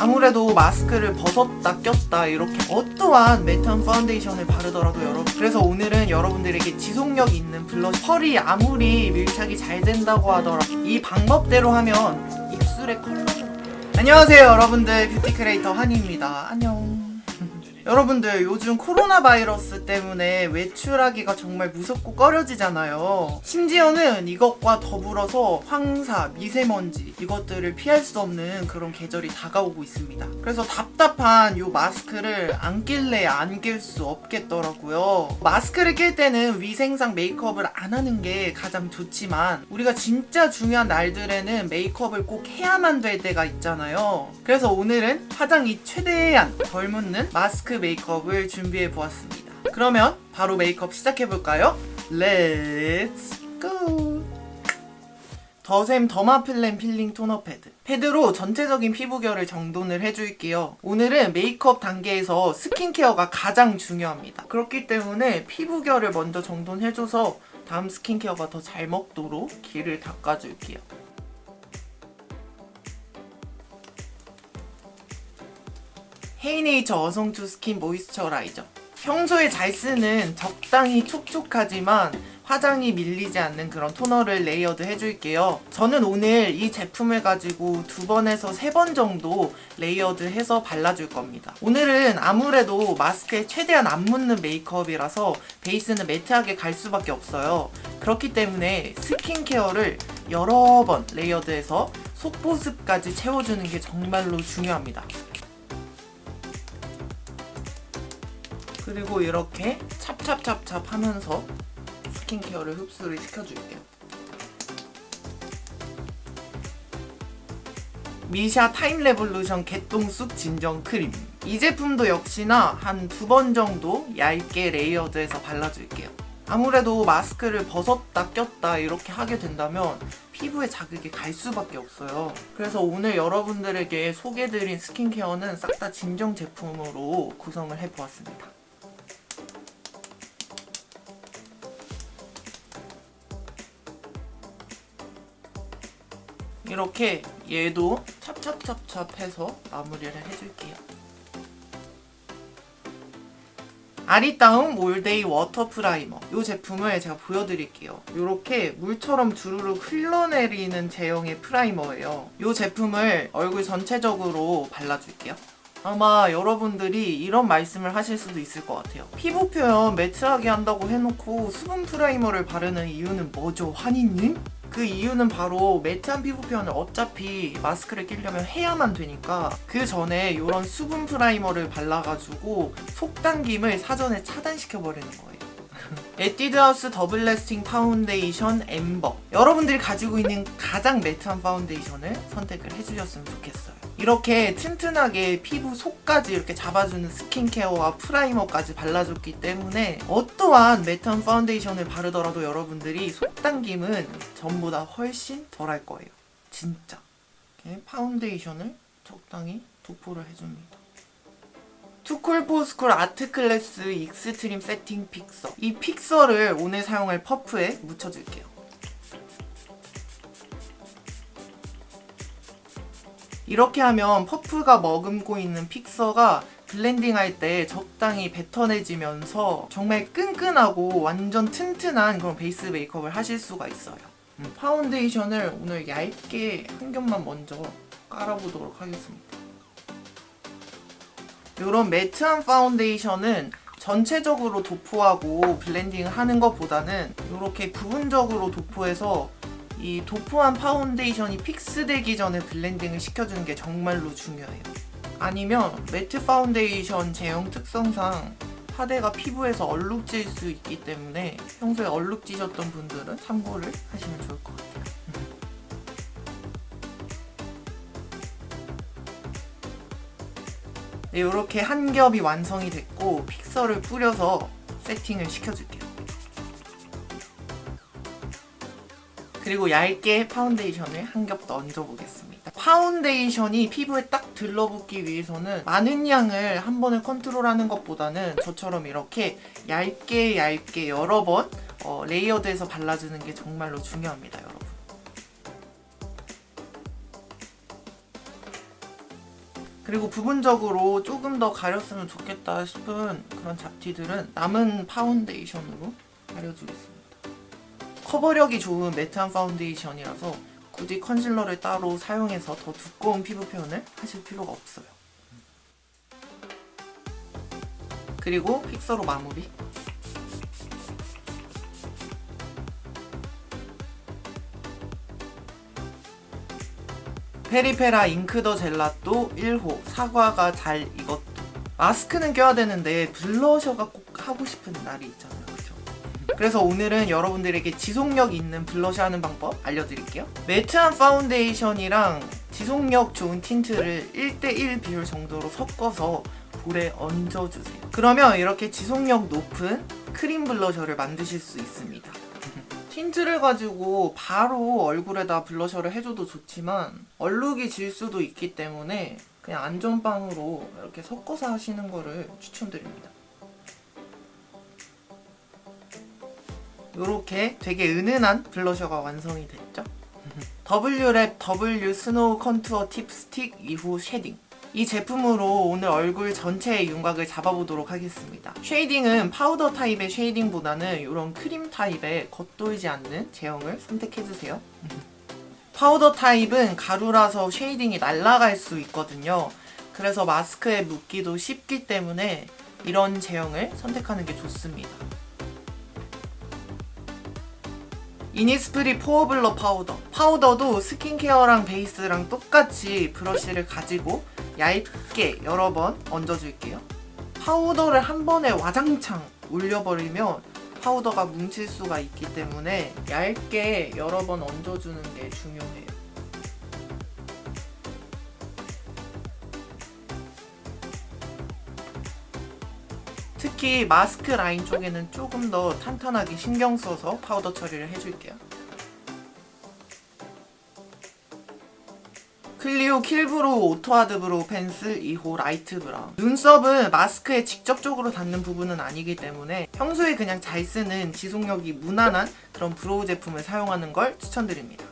아무래도 마스크를 벗었다 꼈다 이렇게 어떠한 매트한 파운데이션을 바르더라도 여러분 그래서 오늘은 여러분들에게 지속력 있는 블러셔 펄이 아무리 밀착이 잘 된다고 하더라도 이 방법대로 하면 입술의 컬러는 안녕하세요 여러분들. 뷰티 크리에이터 한이입니다. 안녕 여러분들 요즘 코로나 바이러스 때문에 외출하기가 정말 무섭고 꺼려지잖아요. 심지어는 이것과 더불어서 황사, 미세먼지 이것들을 피할 수 없는 그런 계절이 다가오고 있습니다. 그래서 답답한 요 마스크를 안 낄래 안 낄 수 없겠더라고요. 마스크를 낄 때는 위생상 메이크업을 안 하는 게 가장 좋지만 우리가 진짜 중요한 날들에는 메이크업을 꼭 해야만 될 때가 있잖아요. 그래서 오늘은 화장이 최대한 덜 묻는 마스크 메이크업을 준비해 보았습니다. 그러면 바로 메이크업 시작해 볼까요? Let's go. 더샘 더마필렘 필링 토너 패드. 패드로 전체적인 피부결을 정돈을 해줄게요. 오늘은 메이크업 단계에서 스킨케어가 가장 중요합니다. 그렇기 때문에 피부결을 먼저 정돈해줘서 다음 스킨케어가 더 잘 먹도록 길을 닦아줄게요. 헤이네이처 어성투 스킨 모이스처라이저. 평소에 잘 쓰는 적당히 촉촉하지만 화장이 밀리지 않는 그런 토너를 레이어드 해줄게요. 저는 오늘 이 제품을 가지고 두 번에서 세 번 정도 레이어드 해서 발라줄 겁니다. 오늘은 아무래도 마스크에 최대한 안 묻는 메이크업이라서 베이스는 매트하게 갈 수밖에 없어요. 그렇기 때문에 스킨케어를 여러 번 레이어드해서 속보습까지 채워주는 게 정말로 중요합니다. 그리고 이렇게 찹찹찹찹 하면서 스킨케어를 흡수를 시켜줄게요. 미샤 타임 레볼루션 개똥쑥 진정 크림. 이 제품도 역시나 한 두 번 정도 얇게 레이어드해서 발라줄게요. 아무래도 마스크를 벗었다 꼈다 이렇게 하게 된다면 피부에 자극이 갈 수밖에 없어요. 그래서 오늘 여러분들에게 소개드린 스킨케어는 싹 다 진정 제품으로 구성을 해보았습니다. 이렇게 얘도 찹찹찹찹 해서 마무리를 해줄게요. 아리따움 올데이 워터 프라이머 이 제품을 제가 보여드릴게요. 이렇게 물처럼 주르륵 흘러내리는 제형의 프라이머예요. 이 제품을 얼굴 전체적으로 발라줄게요. 아마 여러분들이 이런 말씀을 하실 수도 있을 것 같아요. 피부 표현 매트하게 한다고 해놓고 수분 프라이머를 바르는 이유는 뭐죠, 환희님? 그 이유는 바로 매트한 피부 표현을 어차피 마스크를 끼려면 해야만 되니까 그 전에 이런 수분 프라이머를 발라가지고 속당김을 사전에 차단시켜버리는 거예요. 에뛰드하우스 더블 래스팅 파운데이션 엠버 여러분들이 가지고 있는 가장 매트한 파운데이션을 선택을 해주셨으면 좋겠어요. 이렇게 튼튼하게 피부 속까지 이렇게 잡아주는 스킨케어와 프라이머까지 발라줬기 때문에 어떠한 매트한 파운데이션을 바르더라도 여러분들이 속당김은 전보다 훨씬 덜할 거예요. 진짜. 파운데이션을 적당히 도포를 해줍니다. 투쿨포스쿨 아트클래스 익스트림 세팅 픽서 이 픽서를 오늘 사용할 퍼프에 묻혀줄게요 이렇게 하면 퍼프가 머금고 있는 픽서가 블렌딩 할 때 적당히 뱉어내지면서 정말 끈끈하고 완전 튼튼한 그런 베이스 메이크업을 하실 수가 있어요. 음, 파운데이션을 오늘 얇게 한 겹만 먼저 깔아보도록 하겠습니다. 이런 매트한 파운데이션은 전체적으로 도포하고 블렌딩 하는 것보다는 이렇게 부분적으로 도포해서 이 도포한 파운데이션이 픽스되기 전에 블렌딩을 시켜주는 게 정말로 중요해요. 아니면 매트 파운데이션 제형 특성상 파데가 피부에서 얼룩질 수 있기 때문에 평소에 얼룩지셨던 분들은 참고를 하시면 좋을 것 같아요. 네, 이렇게 한 겹이 완성이 됐고 픽서를 뿌려서 세팅을 시켜줄게요. 그리고 얇게 파운데이션을 한 겹 더 얹어보겠습니다. 파운데이션이 피부에 딱 들러붙기 위해서는 많은 양을 한 번에 컨트롤하는 것보다는 저처럼 이렇게 얇게 얇게 여러 번 어, 레이어드해서 발라주는 게 정말로 중요합니다, 여러분. 그리고 부분적으로 조금 더 가렸으면 좋겠다 싶은 그런 잡티들은 남은 파운데이션으로 가려주겠습니다. 커버력이 좋은 매트한 파운데이션이라서 굳이 컨실러를 따로 사용해서 더 두꺼운 피부 표현을 하실 필요가 없어요. 그리고 픽서로 마무리. 페리페라 잉크 더 젤라또 1호 사과가 잘 익었도 마스크는 껴야 되는데 블러셔가 꼭 하고 싶은 날이 있잖아요 그래서 오늘은 여러분들에게 지속력 있는 블러셔 하는 방법 알려드릴게요. 매트한 파운데이션이랑 지속력 좋은 틴트를 1대1 비율 정도로 섞어서 볼에 얹어주세요. 그러면 이렇게 지속력 높은 크림 블러셔를 만드실 수 있습니다. 틴트를 가지고 바로 얼굴에다 블러셔를 해줘도 좋지만 얼룩이 질 수도 있기 때문에 그냥 안전빵으로 이렇게 섞어서 하시는 거를 추천드립니다. 이렇게 되게 은은한 블러셔가 완성이 됐죠. W랩 W 스노우 컨투어 팁 스틱 2호 쉐딩 이 제품으로 오늘 얼굴 전체의 윤곽을 잡아보도록 하겠습니다. 쉐이딩은 파우더 타입의 쉐이딩보다는 이런 크림 타입의 겉돌지 않는 제형을 선택해주세요. 파우더 타입은 가루라서 쉐이딩이 날아갈 수 있거든요. 그래서 마스크에 묻기도 쉽기 때문에 이런 제형을 선택하는 게 좋습니다. 이니스프리 포어블러 파우더. 파우더도 스킨케어랑 베이스랑 똑같이 브러쉬를 가지고 얇게 여러 번 얹어줄게요. 파우더를 한 번에 와장창 올려버리면 파우더가 뭉칠 수가 있기 때문에 얇게 여러 번 얹어주는 게 중요해요. 특히 마스크 라인 쪽에는 조금 더 탄탄하게 신경 써서 파우더 처리를 해줄게요. 클리오 킬브로우 오토하드 브로우 펜슬 2호 라이트 브라운. 눈썹은 마스크에 직접적으로 닿는 부분은 아니기 때문에 평소에 그냥 잘 쓰는 지속력이 무난한 그런 브로우 제품을 사용하는 걸 추천드립니다.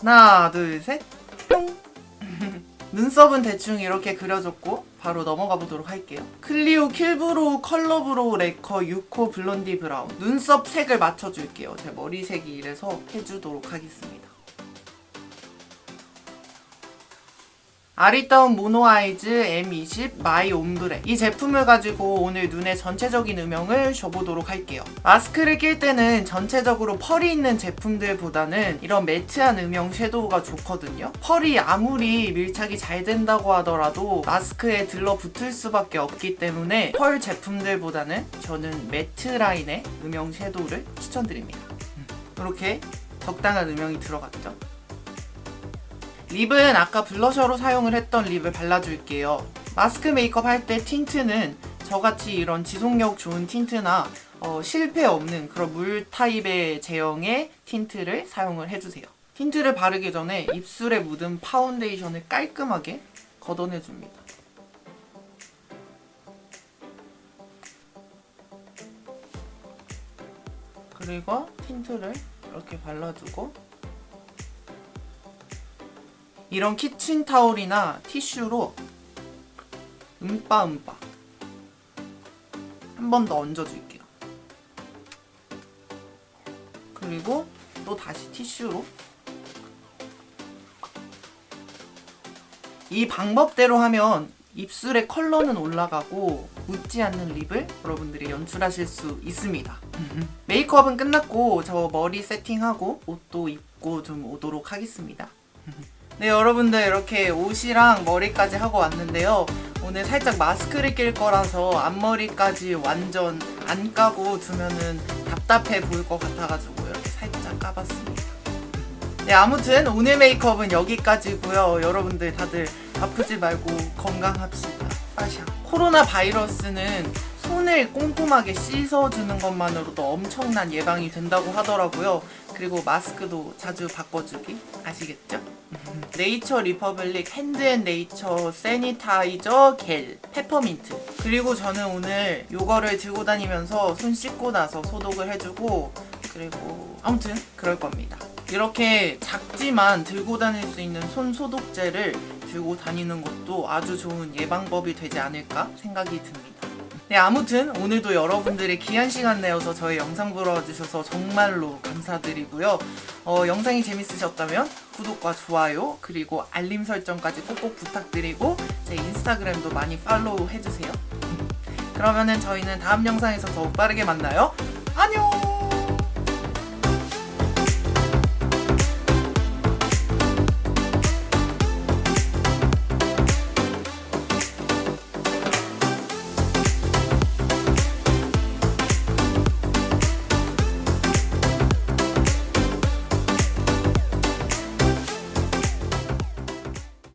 하나 둘셋. 뿅. 눈썹은 대충 이렇게 그려줬고 바로 넘어가 보도록 할게요. 클리오 킬브로우 컬러 브로우 레커 6호 블론디 브라운. 눈썹 색을 맞춰줄게요. 제 머리색이 이래서 해주도록 하겠습니다 아리따운 모노 아이즈 M20 마이 옴브레. 이 제품을 가지고 오늘 눈의 전체적인 음영을 줘보도록 할게요. 마스크를 낄 때는 전체적으로 펄이 있는 제품들보다는 이런 매트한 음영 섀도우가 좋거든요. 펄이 아무리 밀착이 잘 된다고 하더라도 마스크에 들러붙을 수밖에 없기 때문에 펄 제품들보다는 저는 매트 라인의 음영 섀도우를 추천드립니다. 이렇게 적당한 음영이 들어갔죠 립은 아까 블러셔로 사용을 했던 립을 발라줄게요. 마스크 메이크업 할 때 틴트는 저같이 이런 지속력 좋은 틴트나 어, 실패 없는 그런 물 타입의 제형의 틴트를 사용을 해주세요. 틴트를 바르기 전에 입술에 묻은 파운데이션을 깔끔하게 걷어내줍니다. 그리고 틴트를 이렇게 발라주고 이런 키친타올이나 티슈로 음빠음빠 한 번 더 얹어줄게요. 그리고 또 다시 티슈로 이 방법대로 하면 입술의 컬러는 올라가고 묻지 않는 립을 여러분들이 연출하실 수 있습니다. 메이크업은 끝났고 저 머리 세팅하고 옷도 입고 좀 오도록 하겠습니다. 네 여러분들 이렇게 옷이랑 머리까지 하고 왔는데요. 오늘 살짝 마스크를 낄 거라서 앞머리까지 완전 안 까고 두면은 답답해 보일 것 같아가지고 이렇게 살짝 까봤습니다. 네 아무튼 오늘 메이크업은 여기까지고요. 여러분들 다들 아프지 말고 건강합시다. 빠샤. 코로나 바이러스는 손을 꼼꼼하게 씻어주는 것만으로도 엄청난 예방이 된다고 하더라고요 그리고 마스크도 자주 바꿔주기 아시겠죠? 네이처 리퍼블릭 핸드앤네이처 세니타이저 겔 페퍼민트 그리고 저는 오늘 요거를 들고 다니면서 손 씻고 나서 소독을 해주고 그리고 아무튼 그럴 겁니다 이렇게 작지만 들고 다닐 수 있는 손 소독제를 들고 다니는 것도 아주 좋은 예방법이 되지 않을까 생각이 듭니다. 네, 아무튼 오늘도 여러분들의 귀한 시간 내어서 저의 영상 보러 와주셔서 정말로 감사드리고요. 어, 영상이 재밌으셨다면 구독과 좋아요 그리고 알림 설정까지 꼭꼭 부탁드리고 제 인스타그램도 많이 팔로우 해주세요. 그러면은 저희는 다음 영상에서 더욱 빠르게 만나요. 안녕!